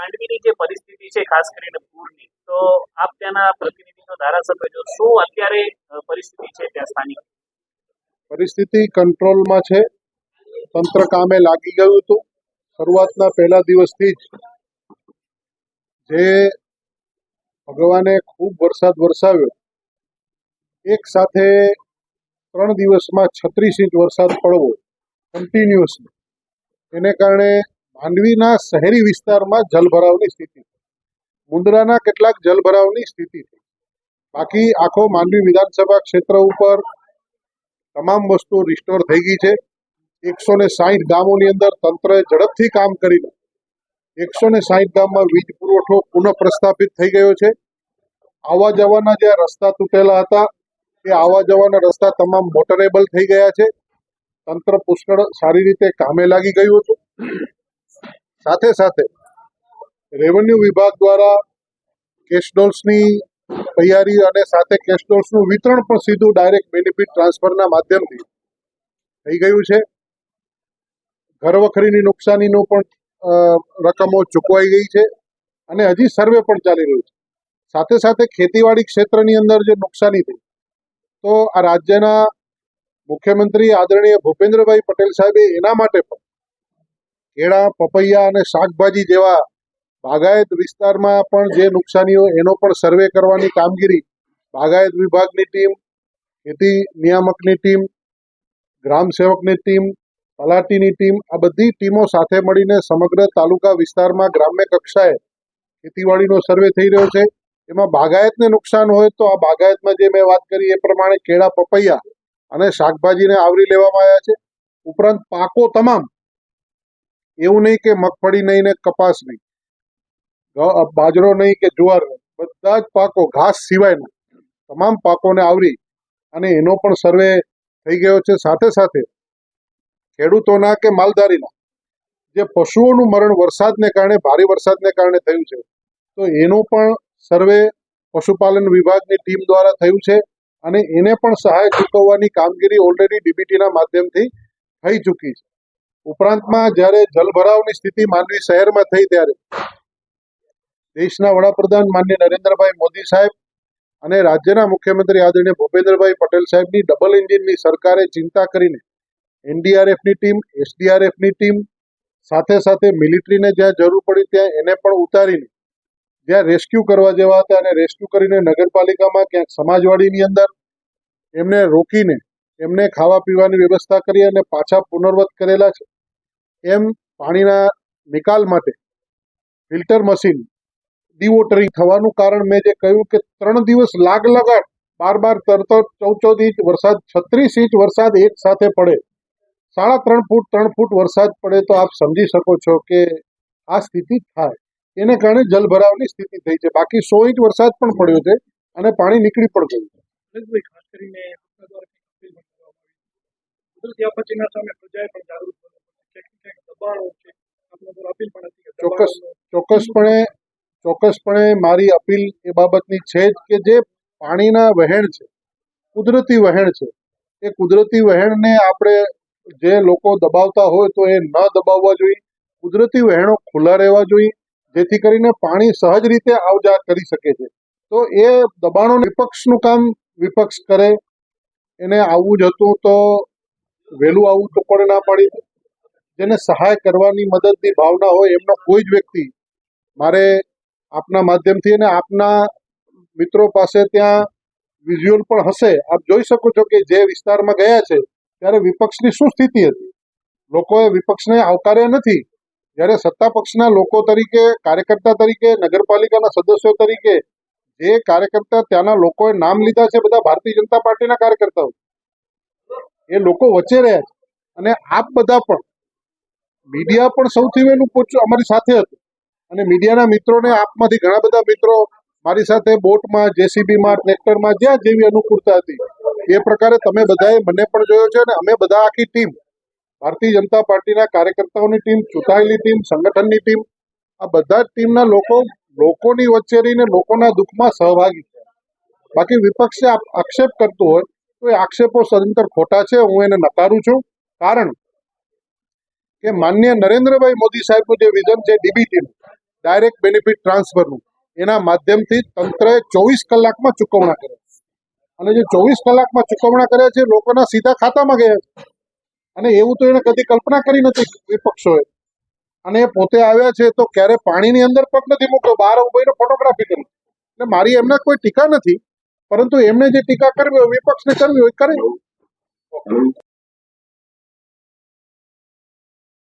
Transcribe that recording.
માંડવીની જે પરિસ્થિતિ છે, ખાસ કરીને પૂરની, તો આપ ત્યાંના પ્રતિનિધિનો ધારાસભ્ય છો. શું અત્યારે પરિસ્થિતિ છે ત્યાં સ્થાનિક? પરિસ્થિતિ કંટ્રોલમાં છે. તંત્ર કામે લાગી ગયું હતું. શરૂઆતના પહેલા દિવસથી જ જે ભગવાને ખૂબ વરસાદ વરસાવ્યો. એક સાથે ત્રણ દિવસમાં છત્રીસ ઇંચ વરસાદ પડવો કન્ટિન્યુઅસલી એને કારણે માંડવીના શહેરી વિસ્તારમાં જલભરાવની સ્થિતિ મુન્દ્રાના કેટલાક જલભરાવની સ્થિતિ થઈ બાકી આખો માંડવી વિધાનસભા ક્ષેત્ર ઉપર તમામ વસ્તુ રિસ્ટોર થઈ ગઈ છે. એકસો ને સાહીઠ ગામોની અંદર તંત્રએ ઝડપથી કામ કરીને એકસો ને સાહીઠ ગામમાં વીજ પુરવઠો પુનઃ પ્રસ્થાપિત થઈ ગયો છે. આવવા જવાના જે રસ્તા તૂટેલા હતા, એ આવવા જવાના રસ્તા તમામ મોટરેબલ થઈ ગયા છે. તંત્ર પુષ્કળ સારી રીતે કામે લાગી ગયું હતું. સાથે સાથે રેવન્યુ વિભાગ દ્વારા કેશડોલ્સની તૈયારી અને સાથે કેશડોલ્સનું વિતરણ પણ સીધું ડાયરેક્ટ બેનિફિટ ટ્રાન્સફરના માધ્યમથી થઈ ગયું છે. ઘરવખરીની નુકસાનીનું પણ રકમો ચૂકવાઈ ગઈ છે અને હજી સર્વે પણ ચાલી રહ્યું છે. સાથે સાથે ખેતીવાડી ક્ષેત્રની અંદર જે નુકસાની થઈ, તો આ રાજ્યના મુખ્યમંત્રી આદરણીય ભૂપેન્દ્રભાઈ પટેલ સાહેબે એના માટે પણ કેળા, પપૈયા અને શાકભાજી જેવા બાગાયત વિસ્તારમાં પણ જે નુકસાનીઓ એનો પણ સર્વે કરવાની કામગીરી બાગાયત વિભાગની ટીમ, ખેતી નિયામકની ટીમ, ગ્રામ સેવકની ટીમ, તલાટીની ટીમ, આ બધી ટીમો સાથે મળીને સમગ્ર તાલુકા વિસ્તારમાં ગ્રામ્ય કક્ષાએ ખેતીવાડીનો સર્વે થઈ રહ્યો છે. એમાં બાગાયતને નુકસાન હોય તો આ બાગાયતમાં જે મેં વાત કરી એ પ્રમાણે કેળા, પપૈયા અને શાકભાજીને આવરી લેવામાં આવ્યા છે. ઉપરાંત પાકો તમામ એવું નહીં કે મગફળી નહીં ને કપાસ નહીં. બાજરો નહીં કે જુવાર નહીં. બધા જ પાકો ઘાસ સિવાયના. તમામ પાકોને આવરી અને એનો પણ સર્વે થઈ ગયો છે. સાથે સાથે ખેડૂતોના કે માલધારીના. જે પશુઓનું મરણ વરસાદને કારણે, ભારે વરસાદને કારણે થયું છે. તો એનો પણ સર્વે પશુપાલન વિભાગની ટીમ દ્વારા થયું છે અને એને પણ સહાય ચૂકવવાની કામગીરી ઓલરેડી ડીબીટીના માધ્યમથી થઈ ચૂકી છે. ઉપરાંતમાં જ્યારે જલભરાવની સ્થિતિ માંડવી શહેરમાં થઈ ત્યારે દેશના વડાપ્રધાન માન્ય નરેન્દ્રભાઈ મોદી સાહેબ અને રાજ્યના મુખ્યમંત્રી આદરણીય ભૂપેન્દ્રભાઈ પટેલ સાહેબની ડબલ એન્જિનની સરકારે ચિંતા કરીને એનડીઆરએફની ટીમ, એસડીઆરએફની ટીમ સાથે સાથે મિલિટરીને જ્યાં જરૂર પડી ત્યાં એને પણ ઉતારીને જ્યાં રેસ્ક્યુ કરવા જેવા હતા અને રેસ્ક્યુ કરીને નગરપાલિકામાં ક્યાંક સમાજવાડીની અંદર એમને રોકીને એમને ખાવા પીવાની વ્યવસ્થા કરી અને પાછા પુનર્વત કરેલા છે. એમ પાણીના નિકાલ માટે ફિલ્ટર મશીન ડિવોટરિંગ થવાનું કારણ મેં જે કહ્યું કે ત્રણ દિવસ લાગ લગાડ, બાર બાર તરત ચૌદ ચૌદ ઇંચ વરસાદ, છત્રીસ ઇંચ વરસાદ એક સાથે પડે. સાડા ત્રણ ફૂટ ત્રણ ફૂટ વરસાદ પડે તો આપ સમજી શકો છો કે આ સ્થિતિ થાય. એને કારણે જલભરાવની સ્થિતિ થઈ છે. બાકી સો ઇંચ વરસાદ પણ પડ્યો છે અને પાણી નીકળી પણ ગયું છે લલિતભાઈ ખાસ કરીને આપણા દ્વારા કંઈક અપીલ પણ કરવામાં આવી કુદરતી આપત્તિના સામે પ્રજાએ પણ જાગૃત ચોક્કસ. ચોક્કસપણે ચોક્કસપણે મારી અપીલ એ બાબતની છે જ કે જે પાણીના વહેણ છે કુદરતી વહેણ છે એ કુદરતી વહેણને આપણે જે લોકો દબાવતા હોય તો એ ન દબાવવા જોઈએ. કુદરતી વહેણો ખુલ્લા રહેવા જોઈએ જેથી કરીને પાણી સહજ રીતે આવ જા કરી શકે છે. તો એ દબાણો વિપક્ષનું કામ વિપક્ષ કરે. એને આવવું જ હતું તો વહેલું આવવું તો પણ ના પાડી જેને સહાય કરવાની મદદની ભાવના હોય એમનો કોઈ જ વ્યક્તિ મારે આપના માધ્યમથી અને આપના મિત્રો પાસે ત્યાં વિઝ્યુઅલ પણ હશે. આપ જોઈ શકો છો કે જે વિસ્તારમાં ગયા છે, ત્યારે વિપક્ષની શું સ્થિતિ હતી? લોકોએ વિપક્ષને આવકાર્યા નથી. જ્યારે સત્તા પક્ષના લોકો તરીકે, કાર્યકર્તા તરીકે, નગરપાલિકાના સદસ્યો તરીકે જે કાર્યકર્તા ત્યાંના લોકોએ નામ લીધા છે, બધા ભારતીય જનતા પાર્ટીના કાર્યકર્તાઓ. એ લોકો વચ્ચે રહ્યા છે. અને આપ બધા પણ, મીડિયા પણ સૌથી વહેલું પહોંચ્યું અમારી સાથે હતું. અને મીડિયાના મિત્રોને, આપમાંથી ઘણા બધા મિત્રો મારી સાથે બોટમાં, જેસીબીમાં, ટ્રેક્ટરમાં, જ્યાં જેવી અનુકૂળતા હતી, એ પ્રકારે તમે બધાએ મને પણ જોયો છે અને અમે બધા આખી ટીમ, ભારતીય જનતા પાર્ટીના કાર્યકર્તાઓની ટીમ, ચૂંટાયેલી ટીમ, સંગઠનની ટીમ, આ બધા જ ટીમના લોકો લોકોની વચ્ચે રહીને લોકોના દુઃખમાં સહભાગી છે. બાકી વિપક્ષે આક્ષેપ કરતું હોય તો એ આક્ષેપો સદંતર ખોટા છે, હું એને નકારું છું. કારણ કે માન્ય નરેન્દ્રભાઈ મોદી સાહેબનું જે વિઝન છે, ડીબીટીનું ડાયરેક્ટ બેનિફિટ ટ્રાન્સફરનું એના માધ્યમથી તંત્રએ ચોવીસ કલાકમાં ચૂકવણા કર્યા અને જે ચોવીસ કલાકમાં ચૂકવણા કર્યા છે લોકોના સીધા ખાતામાં ગયા છે. અને એવું તો એને કદી કલ્પના કરી નથી વિપક્ષોએ. અને એ પોતે આવ્યા છે, તો ક્યારે પાણીની અંદર પગ નથી મૂકતો? બહાર ઉભીને ફોટોગ્રાફી કરી. એટલે મારી એમને કોઈ ટીકા નથી. પરંતુ એમને જે ટીકા કરવી હોય વિપક્ષને કરવી હોય કરે.